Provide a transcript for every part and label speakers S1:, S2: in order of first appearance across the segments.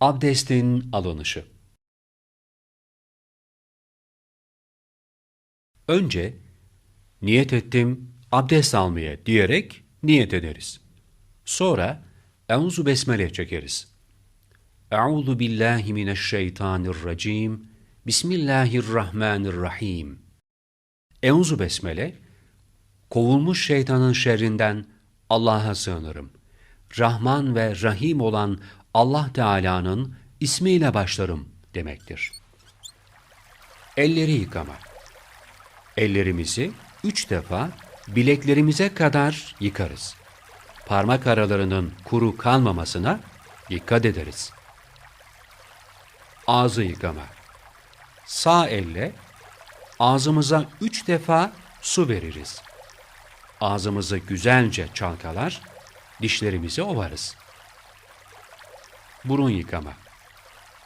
S1: Abdestin alınışı. Önce niyet ettim abdest almaya diyerek niyet ederiz. Sonra Euzu besmele çekeriz. Euzu billahi mineşşeytanirracim. Bismillahirrahmanirrahim. Euzu besmele kovulmuş şeytanın şerrinden Allah'a sığınırım. Rahman ve Rahim olan Allah Teala'nın ismiyle başlarım demektir. Elleri yıkama. Ellerimizi üç defa bileklerimize kadar yıkarız. Parmak aralarının kuru kalmamasına dikkat ederiz. Ağzı yıkama. Sağ elle ağzımıza üç defa su veririz. Ağzımızı güzelce çalkalar, dişlerimizi ovarız. Burun yıkama.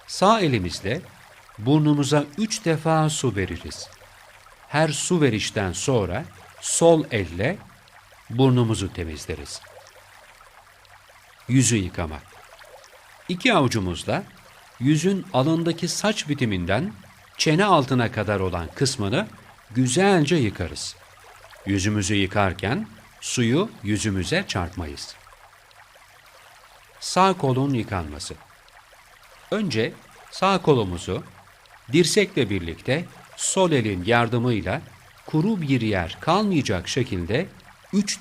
S1: Sağ elimizle burnumuza üç defa su veririz. Her su verişten sonra sol elle burnumuzu temizleriz. Yüzü yıkama. İki avucumuzla yüzün alındaki saç bitiminden çene altına kadar olan kısmını güzelce yıkarız. Yüzümüzü yıkarken suyu yüzümüze çarpmayız. Sağ kolun yıkanması. Önce sağ kolumuzu dirsekle birlikte sol elin yardımıyla kuru bir yer kalmayacak şekilde üç